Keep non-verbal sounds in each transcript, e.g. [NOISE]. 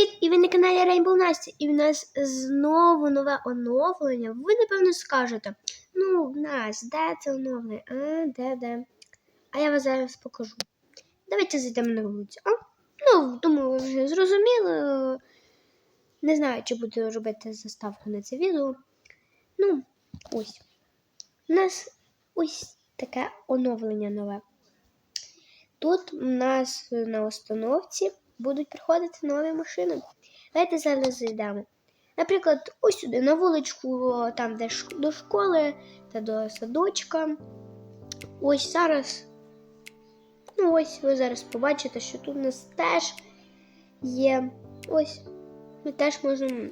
Привіт! І ви на каналі Rainbow Настя. І в нас знову нове оновлення. Ви, напевно, скажете: ну, Настя, де це оновлення? А, де, де? А я вам зараз покажу. Давайте зайдемо на вулицю. А? Ну, думаю, вже зрозуміли. Не знаю, чи буду робити заставку на це відео. Ну, ось. У нас ось таке оновлення нове. Тут у нас на установці будуть приходити нові машини. Давайте зараз зайдемо. Наприклад, ось сюди, на вуличку, там, де до школи та до садочка. Ось зараз. Ну, ось ви зараз побачите, що тут у нас теж є. Ось. Ми теж можемо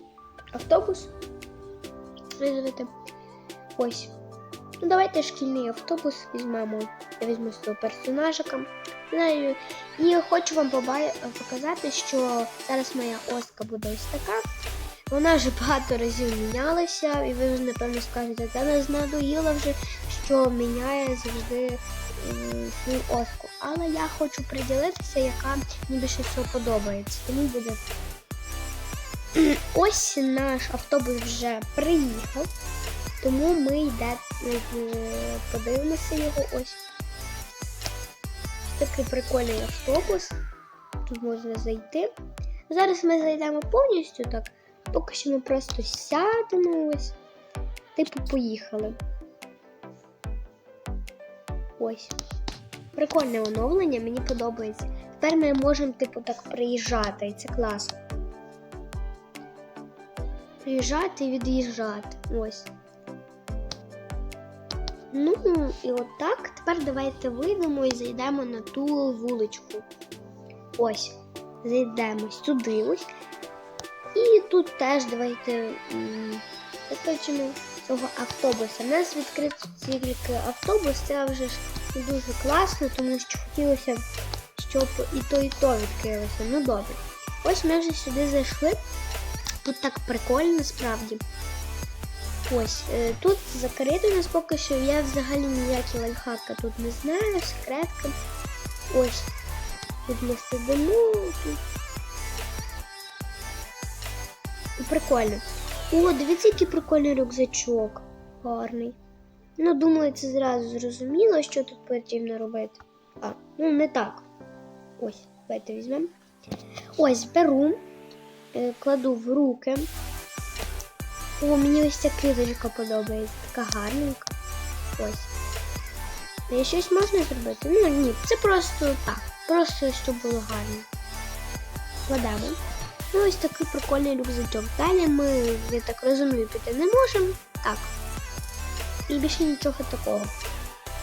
автобус визвати. Ось. Ну, давайте шкільний автобус візьмемо. Я візьму цього персонажика. Знаю. І хочу вам показати, що зараз моя оска буде ось така. Вона вже багато разів мінялася, і ви вже напевно скажете, та не надоїла вже, що міняє завжди свою оску. Але я хочу приділитися, яка мені більше всього подобається. Тому буде. [CLEARS THROAT] Ось наш автобус вже приїхав, тому ми йде, е, подивимося його ось. Такий прикольний автобус. Тут можна зайти. Зараз ми зайдемо повністю так. Поки що ми просто сядемо ось. Типу, поїхали. Ось. Прикольне оновлення, мені подобається. Тепер ми можемо, типу, так приїжджати, і це класно. Приїжджати і від'їжджати. Ось. Ну, і отак. Тепер давайте вийдемо і зайдемо на ту вуличку. Ось. Зайдемо сюди ось. І тут теж давайте викличемо цього автобуса. У нас відкритий тільки автобус, це вже ж дуже класно, тому що хотілося, щоб і то, і то відкрилося. Ну добре. Ось ми вже сюди зайшли. Тут так прикольно насправді. Ось, е, тут закрито у нас поки що. Я взагалі ніякі лайфхака тут не знаю, секретка. Ось. Тут ми сидимо. Прикольно. О, дивіться, який прикольний рюкзачок. Гарний. Ну, думаю, це зразу зрозуміло, що тут потрібно робити. А, ну не так. Ось, давайте візьмемо. Ось, беру, е, кладу в руки. О, мені ось ця квіточка подобається. Така гарненька. Ось. І щось можна зробити? Ну ні, це просто так. Просто щоб було гарно. Кладемо. Ну, ось такий прикольний рюкзачок. Далі ми, я так розумію, піти не можемо. Так. І більше нічого такого.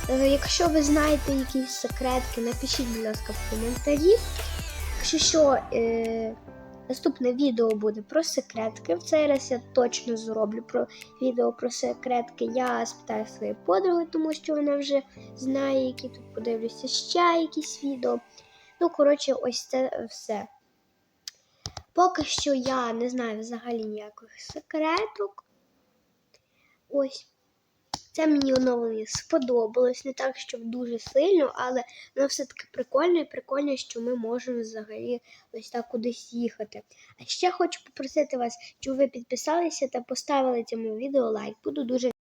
Е, Якщо ви знаєте якісь секретки, напишіть, будь ласка, в коментарі. Якщо що, е, наступне відео буде про секретки. В цей раз я точно зроблю про відео про секретки. Я спитаю своєї подруги, тому що вона вже знає, які тут подивлюся ще якісь відео. Ну, коротше, ось це все. Поки що я не знаю взагалі ніяких секреток. Ось. Це мені оновлення сподобалось. Не так, щоб дуже сильно, але воно все-таки прикольне і прикольно, що ми можемо взагалі ось так кудись їхати. А ще хочу попросити вас, щоб ви підписалися та поставили цьому відео лайк. Буду дуже